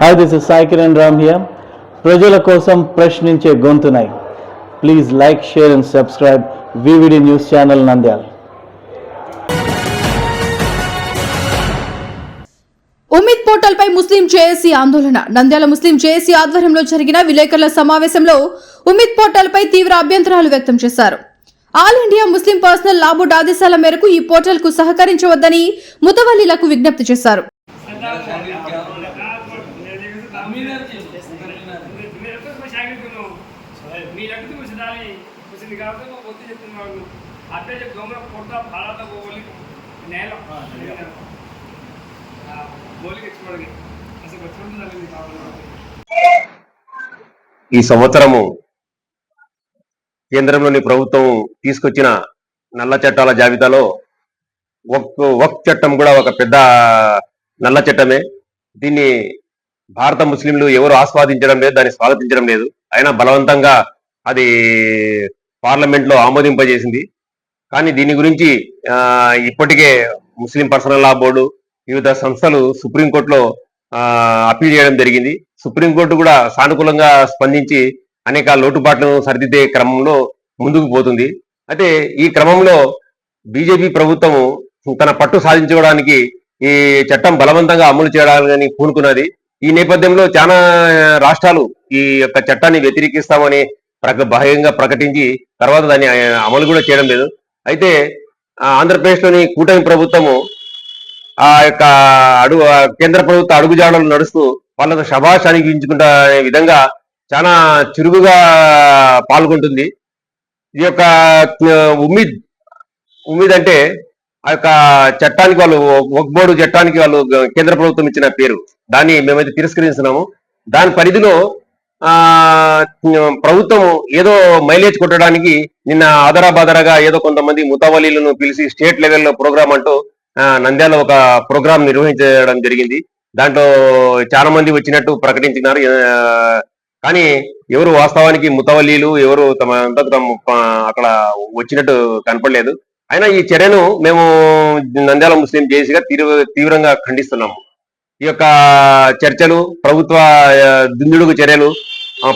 Hi this is Sai Kiran Ram here ప్రజల కోసం ప్రశ్నించే గొంతునై. Please like share and subscribe V V D news channel Nandyal Umeed portal pi Muslim JAC ఆందోళన. నంద్యాల ముస్లిం JAC ఆధ్వర్యంలో జరిగిన విలేకరుల సమావేశంలో ఉమిత్ పోర్టల్ పై తీవ్ర అభ్యంతరాలు వ్యక్తం చేశారు. All India Muslim personal law board ఆదేశాల మేరకు ఈ పోర్టల్కు సహకరించవద్దని ముతవల్లిలకు విజ్ఞప్తి చేశారు. మీరంటే ముసదాలి ముసింది కాబట్టి మా పొద్దు చెప్తున్నాడు అట్లే చెప్పి దొంగ పొట్ట ఫలాత పోలి నేల. గోలికి ఇచ్చుకోవడానికి అసలు వచ్చింది ఈ సంవత్సరము కేంద్రంలోని ప్రభుత్వం తీసుకొచ్చిన నల్ల చట్టాల జాబితాలో వక్ వక్ చట్టం కూడా ఒక పెద్ద నల్ల చట్టమే. దీన్ని భారత ముస్లింలు ఎవరు ఆస్వాదించడం లేదు దాన్ని స్వాగతించడం లేదు. అయినా బలవంతంగా అది పార్లమెంట్లో ఆమోదింపజేసింది. కానీ దీని గురించి ఆ, ఇప్పటికే ముస్లిం పర్సనల్ లా బోర్డు వివిధ సంస్థలు సుప్రీంకోర్టులో ఆ, అప్పీల్ చేయడం జరిగింది. సుప్రీంకోర్టు కూడా సానుకూలంగా స్పందించి అనేక లోటుపాట్లను సరిదిద్దే క్రమంలో ముందుకు పోతుంది. అయితే ఈ క్రమంలో బీజేపీ ప్రభుత్వం తన పట్టు సాధించుకోవడానికి ఈ చట్టం బలవంతంగా అమలు చేయడానికి పూనుకున్నది ఈ నేపథ్యంలో చాలా రాష్ట్రాలు ఈ యొక్క చట్టాన్ని వ్యతిరేకిస్తామని ప్రక బహిరంగంగా ప్రకటించి తర్వాత దాన్ని అమలు కూడా చేయడం లేదు. అయితే ఆంధ్రప్రదేశ్లోని కూటమి ప్రభుత్వము ఆ యొక్క అడుగు కేంద్ర ప్రభుత్వ అడుగుజాడలు నడుస్తూ వాళ్ళతో శభాష్ అనిపించుకుంటా విధంగా చాలా చురుకుగా పాల్గొంటుంది. ఈ యొక్క ఉమ్మీద్ ఉమ్మిద్ ఉమ్మిద్ అంటే ఆ యొక్క చట్టానికి వాళ్ళు వక్ బోర్డు చట్టానికి వాళ్ళు కేంద్ర ప్రభుత్వం ఇచ్చిన పేరు. దాన్ని మేమైతే తిరస్కరిస్తున్నాము. దాని పరిధిలో ఆ ప్రభుత్వం ఏదో మైలేజ్ కొట్టడానికి నిన్న ఆదరాబాదరగా ఏదో కొంతమంది ముతావలీలను పిలిచి స్టేట్ లెవెల్లో ప్రోగ్రామ్ అంటూ నంద్యాల ఒక ప్రోగ్రామ్ నిర్వహించడం జరిగింది. దాంట్లో చాలా మంది వచ్చినట్టు ప్రకటించినారు. కానీ ఎవరు వాస్తవానికి ముతవల్లీలు ఎవరు తమ అంతకు తమ అక్కడ వచ్చినట్టు కనపడలేదు. అయినా ఈ చర్యను మేము నంద్యాల ముస్లిం జేసీగా తీవ్ర తీవ్రంగా ఖండిస్తున్నాము. ఈ యొక్క చర్చలు ప్రభుత్వ దుందుడుగు చర్యలు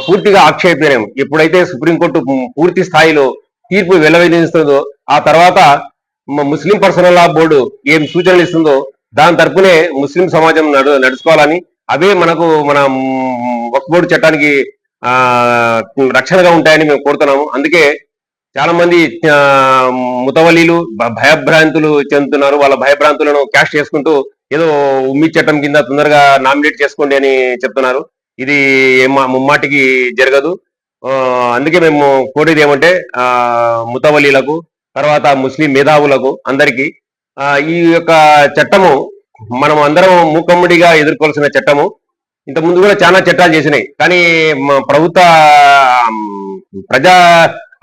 పూర్తిగా ఆక్షేపలేము ఎప్పుడైతే సుప్రీంకోర్టు పూర్తి స్థాయిలో తీర్పు వెల్లవేస్తుందో ఆ తర్వాత ముస్లిం పర్సనల్ లా బోర్డు ఏం సూచనలు ఇస్తుందో దాని తరపునే ముస్లిం సమాజం నడు నడుచుకోవాలని అవే మనకు మన వక్ బోర్డు చట్టానికి ఆ రక్షణగా ఉంటాయని మేము కోరుతున్నాము. అందుకే చాలా మంది ముతవలీలు భ- భయభ్రాంతులు చెందుతున్నారు. వాళ్ళ భయభ్రాంతులను క్యాష్ చేసుకుంటూ ఏదో ఉమ్మి చట్టం కింద తొందరగా నామినేట్ చేసుకోండి అని చెప్తున్నారు. ఇది ముమ్మాటికి జరగదు. అందుకే మేము కోరేది ఏమంటే ఆ తర్వాత ముస్లిం మేధావులకు అందరికీ ఆ, ఈ యొక్క చట్టము మనం అందరం మూకమ్ముడిగా ఎదుర్కోవాల్సిన చట్టము. ఇంతకుముందు కూడా చాలా చట్టాలు చేసినాయి. కానీ మా ప్రభుత్వ ప్రజా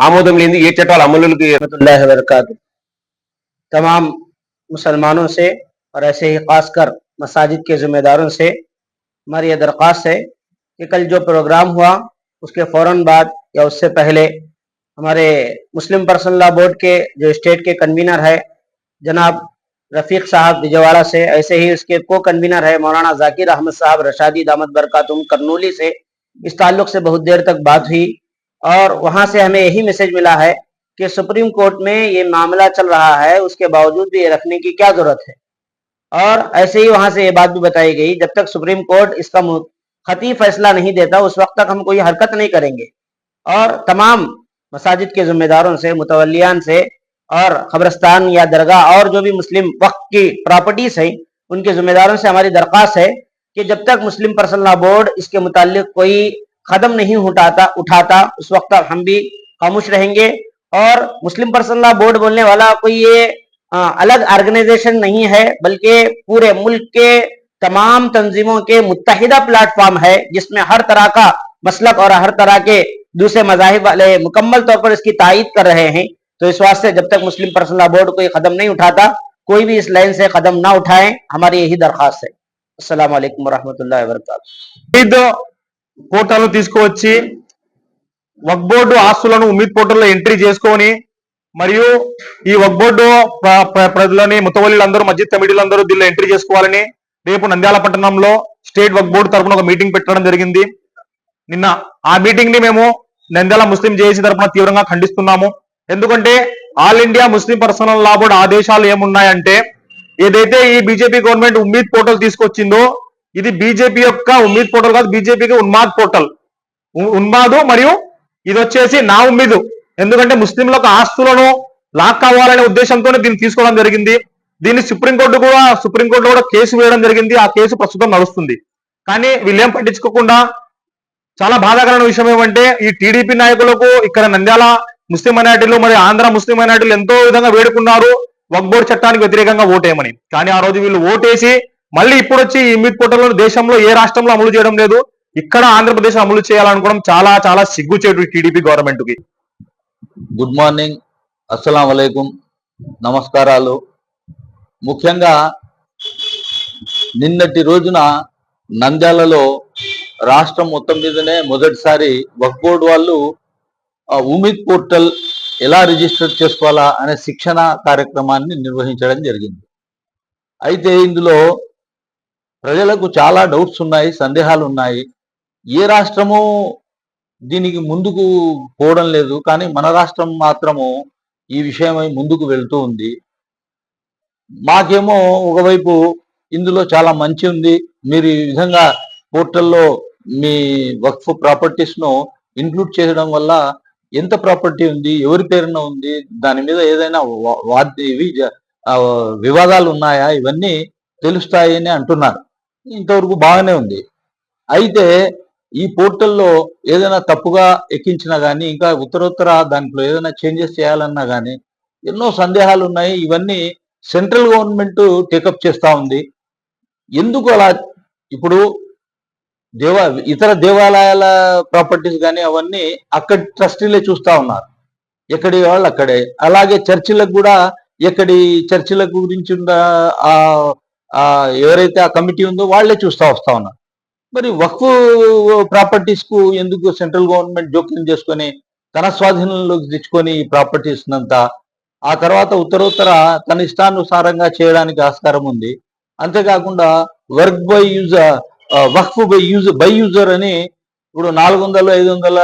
ఆమోదం లేని ఏ رحمت اللہ وبرکاتہ تمام مسلمانوں سے اور ایسے ہی خاص کر مساجد کے ذمہ داروں سے ہماری یہ درخواست ہے کہ کل جو پروگرام ہوا، اس کے فوراً بعد یا اس سے پہلے ہمارے مسلم پرسنل لا بورڈ کے، جو اسٹیٹ کے کنوینر ہے، جناب رفیق صاحب بجواڑہ سے، ایسے ہی اس کے کو کنوینر ہے مولانا ذاکر احمد صاحب، رشادی دامت برکاتم، کرنولی سے، اس تعلق سے بہت دیر تک بات ہوئی۔ اور وہاں سے ہمیں یہی میسج ملا ہے کہ سپریم کورٹ میں یہ معاملہ چل رہا ہے، اس کے باوجود بھی یہ رکھنے کی کیا ضرورت ہے؟ اور ایسے ہی وہاں سے یہ بات بھی بتائی گئی، جب تک سپریم کورٹ اس کا خطی فیصلہ نہیں دیتا، اس وقت تک ہم کوئی حرکت نہیں کریں گے۔ اور تمام مساجد کے ذمہ داروں سے، متولیان سے اور خبرستان یا درگاہ اور جو بھی مسلم وقت کی پراپرٹیز ہیں، ان کے ذمہ داروں سے ہماری درخواست ہے کہ جب تک مسلم پرسنل لا بورڈ اس کے متعلق کوئی قدم نہیں اٹھاتا اٹھاتا، اس وقت تک ہم بھی خاموش رہیں گے۔ اور مسلم پرسنل بورڈ بولنے والا کوئی یہ الگ آرگنائزیشن نہیں ہے، بلکہ پورے ملک کے تمام تنظیموں کے متحدہ پلیٹ فارم ہے، جس میں ہر طرح کا مسلک اور ہر طرح کے دوسرے مذاہب والے مکمل طور پر اس کی تائید کر رہے ہیں۔ تو اس واسطے جب تک مسلم پرسنل بورڈ کوئی قدم نہیں اٹھاتا، کوئی بھی اس لائن سے قدم نہ اٹھائیں، ہماری یہی درخواست ہے۔ السلام علیکم ورحمۃ اللہ وبرکاتہ۔ جی، పోర్టల్ తీసుకువచ్చి వక్ బోర్డు ఆస్తులను ఉమ్మీద్ పోర్టల్లో ఎంట్రీ చేసుకొని మరియు ఈ వక్ బోర్డు ప్రజలని ముతవల్లిలందరూ మస్జిద్ కమిటీలందరూ దీనిలో ఎంట్రీ చేసుకోవాలని రేపు నంద్యాల పట్టణంలో స్టేట్ వక్ బోర్డు తరపున ఒక మీటింగ్ పెట్టడం జరిగింది. నిన్న ఆ మీటింగ్ని మేము నంద్యాల ముస్లిం జేఏసీ తరఫున తీవ్రంగా ఖండిస్తున్నాము. ఎందుకంటే all India Muslim personal law board ఆదేశాలు ఏమున్నాయంటే ఏదైతే ఈ బీజేపీ గవర్నమెంట్ ఉమ్మీద్ పోర్టల్ తీసుకొచ్చిందో ఇది బీజేపీ యొక్క ఉమ్మీద్ పోర్టల్ కాదు బీజేపీకి ఉన్మాద్ పోర్టల్ ఉన్మాదు మరియు ఇది వచ్చేసి నా ఉమ్మీదు. ఎందుకంటే ముస్లింలకు ఆస్తులను లాక్ కావాలనే ఉద్దేశంతోనే దీన్ని తీసుకోవడం జరిగింది. దీన్ని సుప్రీంకోర్టు కూడా సుప్రీంకోర్టు కూడా కేసు వేయడం జరిగింది. ఆ కేసు ప్రస్తుతం నడుస్తుంది. కానీ వీళ్ళేం పట్టించుకోకుండా చాలా బాధాకరమైన విషయం ఏమంటే ఈ టీడీపీ నాయకులకు ఇక్కడ నంద్యాల ముస్లిం మైనార్టీలు మరి ఆంధ్ర ముస్లిం మైనార్టీలు ఎంతో విధంగా వేడుకున్నారు. వక్ బోర్డు చట్టానికి వ్యతిరేకంగా ఓటేయమని. కానీ ఆ రోజు వీళ్ళు ఓటేసి మళ్ళీ ఇప్పుడు వచ్చి ఈ మీట్ పోర్టల్ దేశంలో ఏ రాష్ట్రంలో అమలు చేయడం లేదు ఇక్కడ ఆంధ్రప్రదేశ్ అమలు చేయాలనుకోవడం చాలా చాలా సిగ్గుచేటు టీడీపీ గవర్నమెంట్కి గుడ్ మార్నింగ్ అస్సలం వలైకుం నమస్కారాలు. ముఖ్యంగా నిన్నటి రోజున నంద్యాలలో రాష్ట్రం మొత్తం మీదనే మొదటిసారి వక్ బోర్డు వాళ్ళు ఉమిద్ పోర్టల్ ఎలా రిజిస్టర్ చేసుకోవాలా అనే శిక్షణ కార్యక్రమాన్ని నిర్వహించడం జరిగింది. అయితే ఇందులో ప్రజలకు చాలా డౌట్స్ ఉన్నాయి సందేహాలు ఉన్నాయి. ఏ రాష్ట్రము దీనికి ముందుకు పోవడం లేదు కానీ మన రాష్ట్రం మాత్రము ఈ విషయమై ముందుకు వెళ్తూ ఉంది. మాకేమో ఒకవైపు ఇందులో చాలా మంచి ఉంది. మీరు ఈ విధంగా పోర్టల్లో మీ వక్ఫ్ ప్రాపర్టీస్ను ఇంక్లూడ్ చేయడం వల్ల ఎంత ప్రాపర్టీ ఉంది ఎవరి పేరున ఉంది దాని మీద ఏదైనా వా- వాద్ ఇవి జ- వివాదాలు ఉన్నాయా? ఇవన్నీ తెలుస్తాయి అని అంటున్నారు. ఇంతవరకు బాగానే ఉంది. అయితే ఈ పోర్టల్లో ఏదైనా తప్పుగా ఎక్కించినా కానీ ఇంకా ఉత్తరోత్తర దాంట్లో ఏదైనా చేంజెస్ చేయాలన్నా కానీ ఎన్నో సందేహాలు ఉన్నాయి. ఇవన్నీ సెంట్రల్ గవర్నమెంట్ టేకప్ చేస్తూ ఉంది. ఎందుకు అలా? ఇప్పుడు దేవా ఇతర దేవాలయాల ప్రాపర్టీస్ కానీ అవన్నీ అక్కడి ట్రస్టీలే చూస్తూ ఉన్నారు. ఎక్కడి వాళ్ళు అక్కడే. అలాగే చర్చిలకు కూడా ఎక్కడి చర్చిలకు గురించి ఆ ఎవరైతే ఆ కమిటీ ఉందో వాళ్ళే చూస్తా వస్తా ఉన్నారు. మరి వక్ఫ్ ప్రాపర్టీస్కు ఎందుకు సెంట్రల్ గవర్నమెంట్ జోక్యం చేసుకొని తన స్వాధీనంలోకి తెచ్చుకొని ఈ ప్రాపర్టీస్ అంతా ఆ తర్వాత ఉత్తరోత్తర తన ఇష్టానుసారంగా చేయడానికి ఆస్కారం ఉంది. అంతేకాకుండా వర్క్ బై యూజర్ వక్ఫ్ బై యూజ్ బై యూజర్ అని ఇప్పుడు నాలుగు వందల ఐదు వందల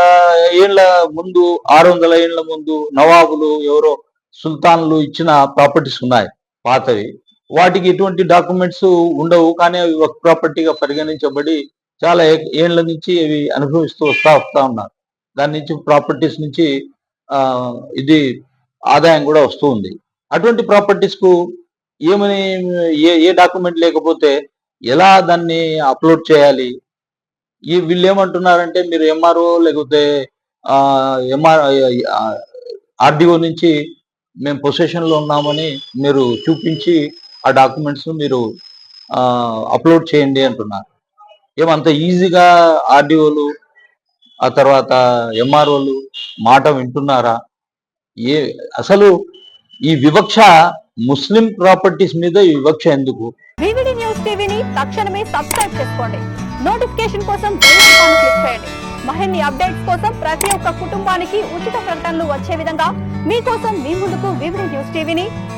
ఏళ్ళ ముందు ఆరు వందల ఏళ్ళ ముందు నవాబులు ఎవరో సుల్తాన్లు ఇచ్చిన ప్రాపర్టీస్ ఉన్నాయి. పాతవి. వాటికి ఎటువంటి డాక్యుమెంట్స్ ఉండవు కానీ అవి వర్క్ ప్రాపర్టీగా పరిగణించబడి చాలా ఏ- ఏళ్ళ నుంచి అవి అనుభవిస్తూ వస్తా వస్తా ఉన్నారు. దాని నుంచి ప్రాపర్టీస్ నుంచి ఇది ఆదాయం కూడా వస్తూ ఉంది. అటువంటి ప్రాపర్టీస్కు ఏమని ఏ ఏ డాక్యుమెంట్ లేకపోతే ఎలా దాన్ని అప్లోడ్ చేయాలి? ఈ వీళ్ళు ఏమంటున్నారంటే మీరు ఎంఆర్ఓ లేకపోతే ఎంఆర్ ఆర్డీఓ నుంచి మేము పొసెషన్లో ఉన్నామని మీరు చూపించి ఆ డాక్యుమెంట్స్ మీరు అప్లోడ్ చేయండి అంటున్నారు. ఏమంత ఈజీగా ఆర్డీఓలు ఆ తర్వాత ఎంఆర్ఓలు మాట వింటున్నారా? ఏ అసలు ఈ వివక్ష ముస్లిం ప్రాపర్టీస్ మీద ఈ వివక్ష ఎందుకు? వివిడి న్యూస్ టీవీని తక్షణమే సబ్స్క్రైబ్ చేసుకోండి. నోటిఫికేషన్ కోసం బెల్ ఐకాన్ క్లిక్ చేయండి. మరిన్ని అప్డేట్స్ కోసం ప్రతి ఒక్క కుటుంబానికి ఉచిత ప్రకటనలు వచ్చే విధంగా మీకోసం మీ ముందుకు వివిడి న్యూస్ టీవీని